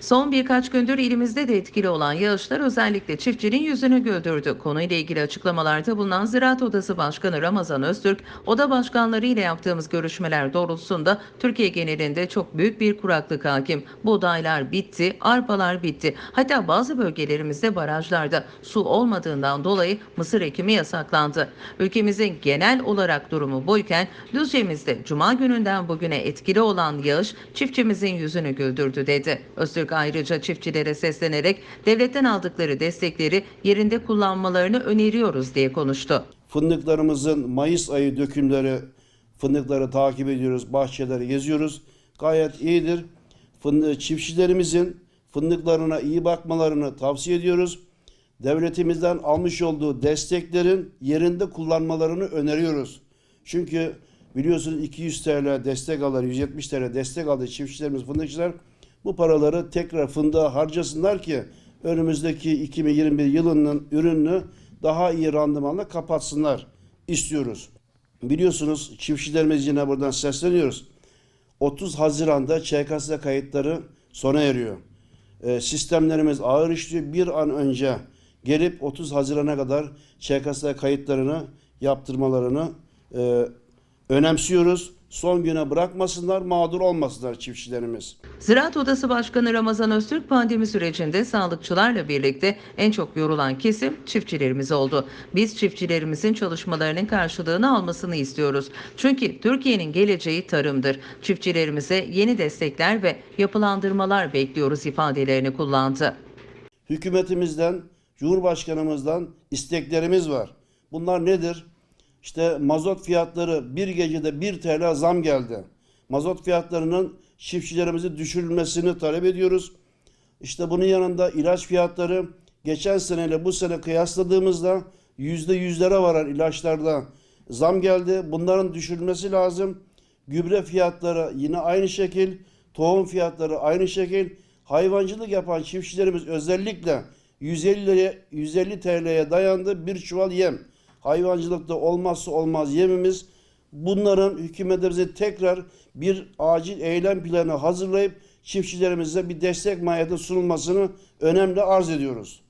Son birkaç gündür ilimizde de etkili olan yağışlar özellikle çiftçinin yüzünü güldürdü. Konuyla ilgili açıklamalarda bulunan Ziraat Odası Başkanı Ramazan Öztürk, oda başkanları ile yaptığımız görüşmeler doğrultusunda Türkiye genelinde çok büyük bir kuraklık hakim. Buğdaylar bitti, arpalar bitti. Hatta bazı bölgelerimizde barajlarda su olmadığından dolayı mısır ekimi yasaklandı. Ülkemizin genel olarak durumu buyken Düzce'mizde Cuma gününden bugüne etkili olan yağış çiftçimizin yüzünü güldürdü dedi. Öztürk ayrıca çiftçilere seslenerek devletten aldıkları destekleri yerinde kullanmalarını öneriyoruz diye konuştu. Fındıklarımızın Mayıs ayı dökümleri, fındıkları takip ediyoruz, bahçeleri geziyoruz. Gayet iyidir. Fındık, çiftçilerimizin fındıklarına iyi bakmalarını tavsiye ediyoruz. Devletimizden almış olduğu desteklerin yerinde kullanmalarını öneriyoruz. Çünkü biliyorsunuz 200 TL destek alır, 170 TL destek aldı çiftçilerimiz, fındıkçılar. Bu paraları tekrar fındığa harcasınlar ki önümüzdeki 2021 yılının ürününü daha iyi randımanla kapatsınlar istiyoruz. Biliyorsunuz çiftçilerimiz yine buradan sesleniyoruz. 30 Haziran'da ÇKS kayıtları sona eriyor. E, sistemlerimiz ağır işliyor. Bir an önce gelip 30 Haziran'a kadar ÇKS kayıtlarını yaptırmalarını e, önemsiyoruz. Son güne bırakmasınlar, mağdur olmasınlar çiftçilerimiz. Ziraat Odası Başkanı Ramazan Öztürk pandemi sürecinde sağlıkçılarla birlikte en çok yorulan kesim çiftçilerimiz oldu. Biz çiftçilerimizin çalışmalarının karşılığını almasını istiyoruz. Çünkü Türkiye'nin geleceği tarımdır. Çiftçilerimize yeni destekler ve yapılandırmalar bekliyoruz ifadelerini kullandı. hükümetimizden, Cumhurbaşkanımızdan isteklerimiz var. Bunlar nedir? İşte mazot fiyatları bir gecede 1 TL zam geldi. Mazot fiyatlarının çiftçilerimizi düşürülmesini talep ediyoruz. İşte bunun yanında ilaç fiyatları geçen seneyle bu sene kıyasladığımızda yüzde yüzlere varan ilaçlarda zam geldi. Bunların düşürülmesi lazım. Gübre fiyatları yine aynı şekil, tohum fiyatları aynı şekil. Hayvancılık yapan çiftçilerimiz özellikle 150 liraya- 150 TL'ye dayandı bir çuval yem. Hayvancılıkta olmazsa olmaz yemimiz. Bunların hükümetimize tekrar bir acil eylem planı hazırlayıp çiftçilerimize bir destek mahiyeti sunulmasını önemli arz ediyoruz.